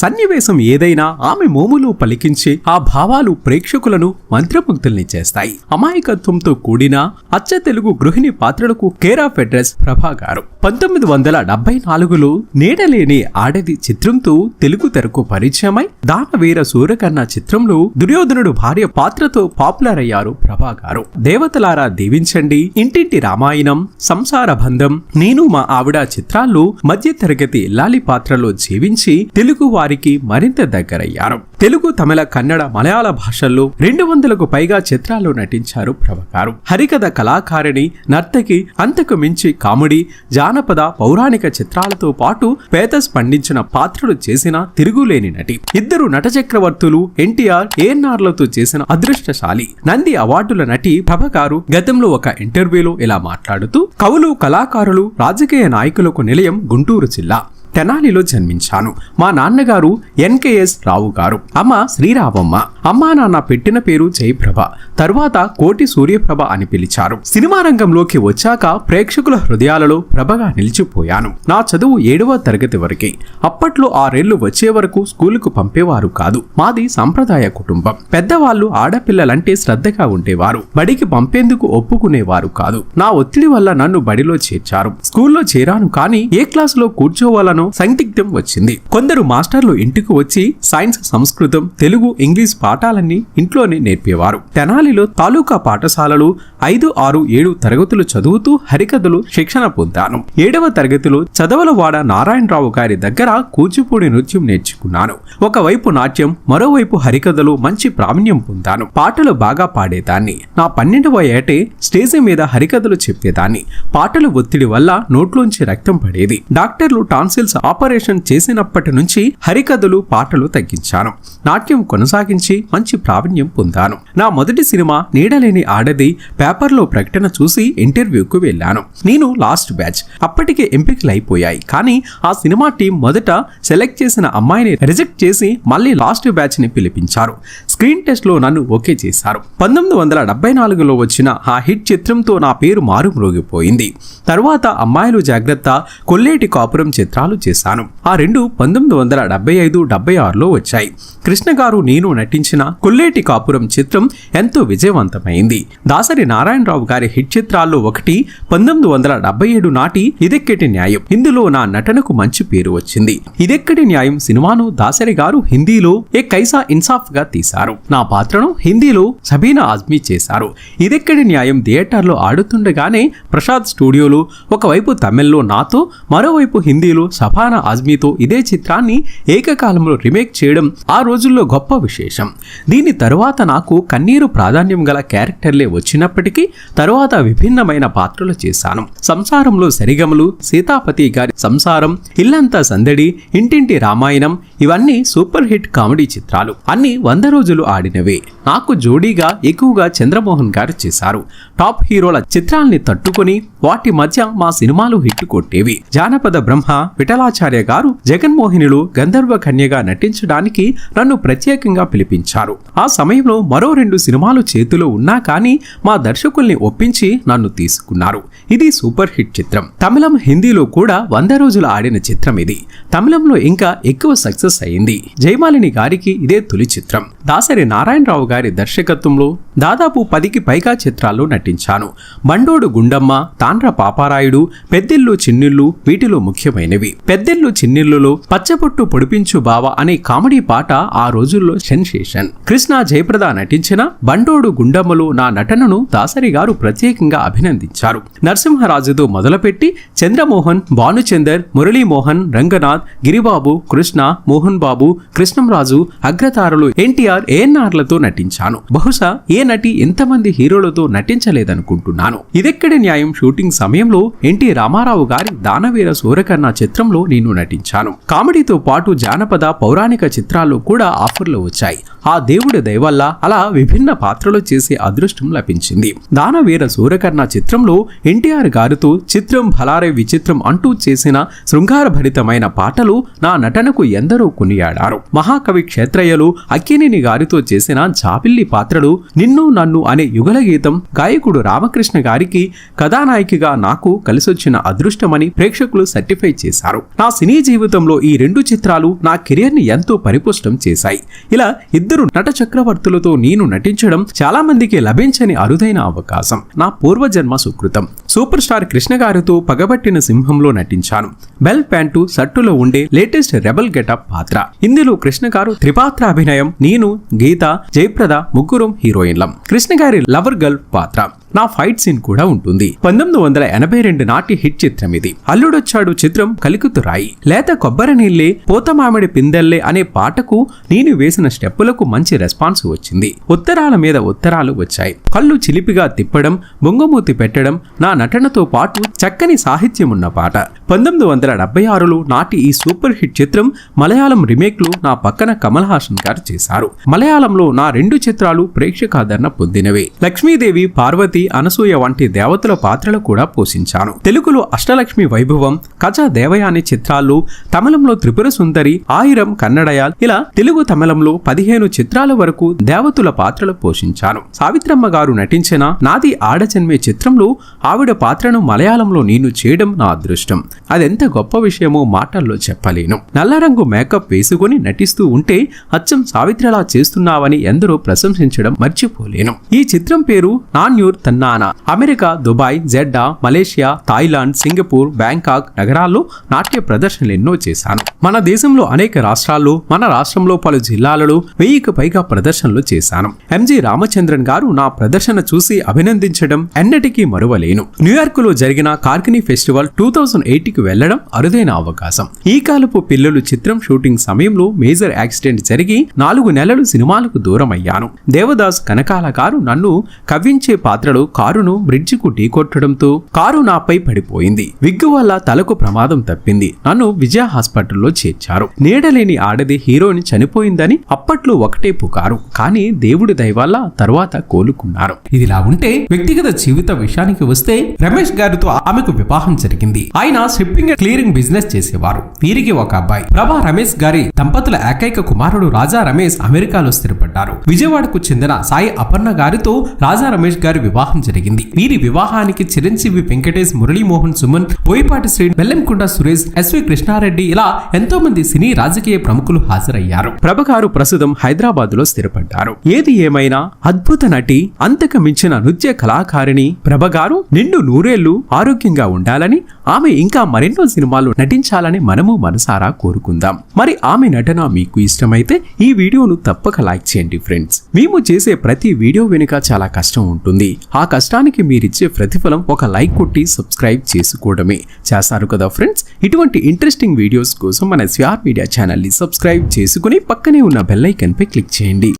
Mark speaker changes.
Speaker 1: సన్నివేశం ఏదైనా ఆమె మోములు పలికించి ఆ భావాలు ప్రేక్షకులను మంత్రముగ్ధుల్ని చేస్తాయి. అమాయకత్వంతో కూడిన అచ్చ తెలుగు గృహిణి పాత్రలకు కేర్ ఆఫ్ అడ్రస్ ప్రభా గారు పంతొమ్మిది వందల డెబ్బై నాలుగులో నీడలేని ఆడది చిత్రంతో తెలుగు తెరకు పరిచయమై దానవీర సూర్యకర్ణ చిత్రంలో దుర్యోధనుడు భార్య పాత్రతో పాపులర్ అయ్యారు ప్రభా గారు దేవతలారా దీవించండి. ఇంటింటి రామాయణం సంసార బంధం నేను మా ఆవిడ చిత్రాల్లో మధ్య తరగతి ఇల్లాలి పాత్రలో జీవించి తెలుగు వారి వారికి మరింత దగ్గరయ్యారు. తెలుగు తమిళ కన్నడ మలయాళ భాషల్లో రెండు వందలకు పైగా చిత్రాల్లో నటించారు ప్రభ గారు హరికథ కళాకారిణి నర్తకి అంతకు మించి కామెడీ జానపద పౌరాణిక చిత్రాలతో పాటు పేద స్పందించిన పాత్రలు చేసిన తిరుగులేని నటి. ఇద్దరు నట చక్రవర్తులు ఎన్టీఆర్ ఏఎన్ఆర్లతో చేసిన అదృష్టశాలి. నంది అవార్డుల నటి ప్రభ గారు గతంలో ఒక ఇంటర్వ్యూలో ఇలా మాట్లాడుతూ కవులు కళాకారులు రాజకీయ నాయకులకు నిలయం గుంటూరు జిల్లా. తెనాలిలో జన్మించాను. మా నాన్నగారు ఎన్కేఎస్ రావు గారు. అమ్మ శ్రీరావమ్మ. అమ్మా నాన్న పెట్టిన పేరు జయప్రభ తరువాత కోటి సూర్యప్రభ అని పిలిచారు. సినిమా రంగంలోకి వచ్చాక ప్రేక్షకుల హృదయాలలో ప్రభగా నిలిచిపోయాను. నా చదువు ఏడవ తరగతి వరకే. అప్పట్లో ఆరేళ్ళు వచ్చే వరకు స్కూలుకు పంపేవారు కాదు. మాది సంప్రదాయ కుటుంబం. పెద్దవాళ్ళు ఆడపిల్లలంటే శ్రద్ధగా ఉండేవారు. బడికి పంపేందుకు ఒప్పుకునేవారు కాదు. నా ఒత్తిడి వల్ల నన్ను బడిలో చేర్చారు. స్కూల్లో చేరాను కానీ ఏ క్లాసులో కూర్చోవాలనో సందిగ్ధం వచ్చింది. కొందరు మాస్టర్లు ఇంటికి వచ్చి సైన్స్ సంస్కృతం తెలుగు ఇంగ్లీష్ పాఠాలన్నీ ఇంట్లోనే నేర్పేవారు. తెనాలిలో తాలూకా పాఠశాలలు ఐదు ఆరు ఏడు తరగతులు చదువుతూ హరికథలు శిక్షణ పొందాను. ఏడవ తరగతిలో చదవలవాడ నారాయణరావు గారి దగ్గర కూచిపూడి నృత్యం నేర్చుకున్నాను. ఒకవైపు నాట్యం మరోవైపు హరికథలు మంచి ప్రావీణ్యం పొందాను. పాటలు బాగా పాడేదాన్ని. నా పన్నెండవ ఏటే స్టేజి మీద హరికథలు చెప్పేదాన్ని. పాటలు ఒత్తిడి వల్ల నోట్లోంచి రక్తం పడేది. డాక్టర్లు టాన్సిల్స్ ఆపరేషన్ చేసినప్పటి నుంచి హరికథలు పాటలు తగ్గించాను. నాట్యం కొనసాగించి మంచి ప్రావీణ్యం పొందాను. నా మొదటి సినిమా నీడలేని ఆడది పేపర్లో ప్రకటన చూసి ఇంటర్వ్యూకు వెళ్ళాను. నేను లాస్ట్ బ్యాచ్. అప్పటికే ఎంపికలు అయిపోయాయి కానీ ఆ సినిమా టీం మొదట సెలెక్ట్ చేసిన అమ్మాయిని రిజెక్ట్ చేసి మళ్ళీ లాస్ట్ బ్యాచ్ని పిలిపించారు. స్క్రీన్ టెస్ట్లో నన్ను ఓకే చేశారు. పంతొమ్మిది వందల డెబ్బై నాలుగులో వచ్చిన ఆ హిట్ చిత్రంతో నా పేరు మారుమ్రోగిపోయింది. తర్వాత అమ్మాయిలు జాగ్రత్త కొల్లేటి కాపురం చిత్రాలు చేశాను. ఆ రెండు పంతొమ్మిది వందల డెబ్బై ఐదు డెబ్బై ఆరులో వచ్చాయి. కృష్ణ గారు నేను నటించిన కొల్లేటి కాపురం చిత్రం ఎంతో విజయవంతమైంది. దాసరి నారాయణరావు గారి హిట్ చిత్రాల్లో ఒకటి పంతొమ్మిది వందల డెబ్బై ఏడు నాటి ఇదెక్కటి న్యాయం? ఇందులో నా నటనకు మంచి పేరు వచ్చింది. ఇదెక్కటి న్యాయం? సినిమాను దాసరి గారు హిందీలో ఏ కైసా ఇన్సాఫ్గా తీశారు. నా పాత్రను హిందీలో సబీనా ఆజ్మీ చేశారు. ఇదెక్కడి న్యాయం థియేటర్లో ఆడుతుండగానే ప్రసాద్ స్టూడియోలో ఒకవైపు తమిళ్ళో నాతో మరోవైపు హిందీలో సఫానా ఆజ్మీతో ఇదే చిత్రాన్ని ఏకకాలంలో రీమేక్ చేయడం ఆ రోజుల్లో గొప్ప విశేషం. దీని తరువాత నాకు కన్నీరు ప్రాధాన్యం గల క్యారెక్టర్లే వచ్చినప్పటికీ తరువాత విభిన్నమైన పాత్రలు చేశాను. సంసారంలో సరిగమలు సీతాపతి గారి సంసారం ఇల్లంతా సందడి ఇంటింటి రామాయణం ఇవన్నీ సూపర్ హిట్ కామెడీ చిత్రాలు. అన్ని వంద రోజులు ఆడినవే. నాకు జోడీగా ఎక్కువగా చంద్రమోహన్ గారు చేశారు. టాప్ హీరోల చిత్రాల్ని తట్టుకొని వాటి మధ్య మా సినిమాలు హిట్ కొట్టేవి. జానపద బ్రహ్మ విఠలాచార్య గారు జగన్మోహినిలో గంధర్వ కన్యగా నటించడానికి నన్ను ప్రత్యేకంగా పిలిపించారు. ఆ సమయంలో మరో రెండు సినిమాలు చేతిలో ఉన్నా కానీ మా దర్శకుల్ని ఒప్పించి నన్ను తీసుకున్నారు. ఇది సూపర్ హిట్ చిత్రం. తమిళం హిందీలో కూడా వంద రోజులు ఆడిన చిత్రం ఇది. తమిళంలో ఇంకా ఎక్కువ సక్సెస్ అయింది. జయమాలిని గారికి ఇదే తొలి చిత్రం. దాసరి నారాయణరావు గారి దర్శకత్వంలో దాదాపు పదికి పైగా చిత్రాల్లో నటించాను. బండోడు గుండమ్మ తాండ్ర పాపారాయుడు పెద్దిల్లు చిన్నిళ్ళు వీటిలో ముఖ్యమైనవి. పెద్దిల్లు చిన్నిళ్ళులో పచ్చబొట్టు పొడిపించు బావ అనే కామెడీ పాట ఆ రోజుల్లో సెన్సేషన్. కృష్ణ జయప్రద నటించిన బండోడు గుండమ్మలో నా నటనను దాసరి గారు ప్రత్యేకంగా అభినందించారు. నరసింహరాజుతో మొదలుపెట్టి చంద్రమోహన్ భానుచందర్ మురళీమోహన్ రంగనాథ్ గిరిబాబు కృష్ణ మోహన్ బాబు కృష్ణంరాజు అగ్రతారులు ఎన్టీఆర్ ఏఎన్ఆర్లతో నటించాను. బహుశా ఏ నటి ఎంతమంది హీరోలతో నటించలేదనుకుంటున్నాను? ఇదెక్కడి న్యాయం? షూటింగ్ సమయంలో ఎన్టీ రామారావు గారి దానవీర సూరకర్ణ చిత్రంలో నేను నటించాను. కామెడీతో పాటు జానపద పౌరాణిక చిత్రాల్లో కూడా ఆఫర్లు వచ్చాయి. ఆ దేవుడి దయవల్ల అలా విభిన్న పాత్రలు చేసే అదృష్టం లభించింది. దానవీర సూరకర్ణ చిత్రంలో ఎన్టీఆర్ గారితో చిత్రం భలారే విచిత్రం అంటూ చేసిన శృంగారభరితమైన పాటలు నా నటనకు ఎందరో కొనియాడారు. మహాకవి క్షేత్రయ్యలు అక్కినేని గారితో చేసిన జాబిల్లి పాత్రలు నిన్ను నిన్ను నన్ను అనే యుగల గీతం గాయకుడు రామకృష్ణ గారికి కథానాయికగా నాకు కలిసొచ్చిన అదృష్టమని ప్రేక్షకులు సర్టిఫై చేశారు. నా సినీ జీవితంలో ఈ రెండు చిత్రాలు నా కెరియర్ని ఎంతో పరిపుష్టం చేశాయి. ఇలా ఇద్దరు నట చక్రవర్తులతో నేను నటించడం చాలా మందికి లభించని అరుదైన అవకాశం. నా పూర్వజన్మ సుకృతం. సూపర్ స్టార్ కృష్ణ గారితో పగబట్టిన సింహంలో నటించాను. బెల్ ప్యాంటు సట్టులో ఉండే లేటెస్ట్ రెబల్ గెటప్ పాత్ర. ఇందులో కృష్ణ గారు త్రిపాత్ర అభినయం నేను గీత జయప్రద ముగ్గురం హీరోయిన్లం. కృష్ణ గారి లవర్ గర్ల్ పాత్ర నా ఫైట్ సీన్ కూడా ఉంటుంది. పంతొమ్మిది వందల ఎనభై రెండు నాటి హిట్ చిత్రం ఇది. అల్లుడొచ్చాడు చిత్రం కలికుతురాయి లేత కొబ్బరి నీళ్ళే పోతమామిడి పిందెల్లే అనే పాటకు నేను వేసిన స్టెప్పులకు మంచి రెస్పాన్స్ వచ్చింది. ఉత్తరాల మీద ఉత్తరాలు వచ్చాయి. కళ్ళు చిలిపిగా తిప్పడం బొంగమూతి పెట్టడం నా నటనతో పాటు చక్కని సాహిత్యం ఉన్న పాట. పంతొమ్మిది వందల డెబ్బై ఆరులో నాటి ఈ సూపర్ హిట్ చిత్రం మలయాళం రీమేక్లో నా పక్కన కమల్ హాసన్ గారు చేశారు. మలయాళంలో నా రెండు చిత్రాలు ప్రేక్షకాదరణ పొందినవే. లక్ష్మీదేవి పార్వతి అనసూయ వంటి దేవతల పాత్రలు కూడా పోషించాను. తెలుగులో అష్టలక్ష్మి వైభవం కథ దేవయాని చిత్రాల్లో తమిళంలో త్రిపుర సుందరి ఆయిరం కన్నడయాల్ ఇలా తెలుగు తమిళంలో పదిహేను చిత్రాల వరకు దేవతల పాత్రలు పోషించాను. సావిత్రమ్మ గారు నటించిన నాది ఆడజన్మే చిత్రంలో ఆవిడ పాత్రను మలయాళంలో నేను చేయడం నా అదృష్టం. అదెంత గొప్ప విషయమో మాటల్లో చెప్పలేను. నల్ల రంగు మేకప్ వేసుకొని నటిస్తూ ఉంటే అచ్చం సావిత్రలా చేస్తున్నావని ఎందరో ప్రశంసించడం మర్చిపోలేను. ఈ చిత్రం పేరు నాన్యూర్ తన్నానా America Dubai Jeddah Malaysia Thailand Singapore Bangkok నగరాల్లో నాట్య ప్రదర్శనలు ఎన్నో చేశాను. మన దేశంలో అనేక రాష్ట్రాల్లో మన రాష్ట్రంలో పలు జిల్లాలలో వెయ్యికి పైగా ప్రదర్శనలు చేశాను. ఎంజి రామచంద్రన్ గారు నా ప్రదర్శన చూసి అభినందించడం ఎన్నటికీ మరువలేను. న్యూయార్క్లో జరిగిన కార్కినీ ఫెస్టివల్ టూ థౌజండ్ ఎయిట్కి వెళ్ళడం అరుదైన అవకాశం. ఈ కాలపు పిల్లలు చిత్రం షూటింగ్ సమయంలో మేజర్ యాక్సిడెంట్ జరిగి నాలుగు నెలలు సినిమాలకు దూరం అయ్యాను దేవదాస్ కనకాల గారు నన్ను కవ్వించే పాత్రలో కారును బ్రిడ్జికు ఢీకొట్టడంతో కారు నాపై పడిపోయింది. విగ్గు వల్ల తలకు ప్రమాదం తప్పింది. నన్ను విజయ హాస్పిటల్లో చేర్చారు. నీడలేని ఆడది హీరోయిన్ చనిపోయిందని అప్పట్లో ఒకటే పుకారు. కానీ దేవుడి దయవల్ల తర్వాత కోలుకున్నారు. ఇదిలా ఉంటే వ్యక్తిగత జీవిత విషయానికి వస్తే రమేష్ గారితో ఆమెకు వివాహం జరిగింది. ఆయన షిప్పింగ్ క్లియరింగ్ బిజినెస్ చేసేవారు. వీరికి ఒక అబ్బాయి. ప్రభా రమేష్ గారి దంపతుల ఏకైక కుమారుడు రాజా రమేష్ అమెరికాలో స్థిరపడ్డారు. విజయవాడకు చెందిన సాయి అపర్ణ గారితో రాజా రమేష్ గారి వివాహం జరిగింది. వీరి వివాహానికి చిరంజీవి వెంకటేష్ మురళీమోహన్ సుమన్ బోయపాటి శ్రీ బెల్లంకొండ సురేష్ ఎస్వి కృష్ణారెడ్డి ఇలా ఎంతో మంది సినీ రాజకీయ ప్రముఖులు హాజరయ్యారు. ప్రభగారు ప్రస్తుతం హైదరాబాద్లో స్థిరపడ్డారు. ఏది ఏమైనా అద్భుత నటి అంతకు మించిన నృత్య కళాకారిణి ప్రభగారు నిండు నూరేళ్ళు ఆరోగ్యంగా ఉండాలని ఆమె ఇంకా మరెన్నో సినిమాలు నటించాలని మనము మనసారా కోరుకుందాం. మరి ఆమె నటన మీకు ఇష్టమైతే ఈ వీడియోను తప్పక లైక్ చేయండి ఫ్రెండ్స్. మేము చేసే ప్రతి వీడియో వెనుక చాలా కష్టం ఉంటుంది. ఆ కష్టానికి మీరిచ్చే ప్రతిఫలం ఒక లైక్ కొట్టి సబ్స్క్రైబ్ చేసుకోవడమే. చేస్తారు కదా ఫ్రెండ్స్? ఇటువంటి ఇంట్రెస్టింగ్ వీడియోస్ కోసం మన స్వార్ మీడియా ఛానల్ని సబ్స్క్రైబ్ చేసుకుని పక్కనే ఉన్న బెల్లైకన్పై క్లిక్ చేయండి.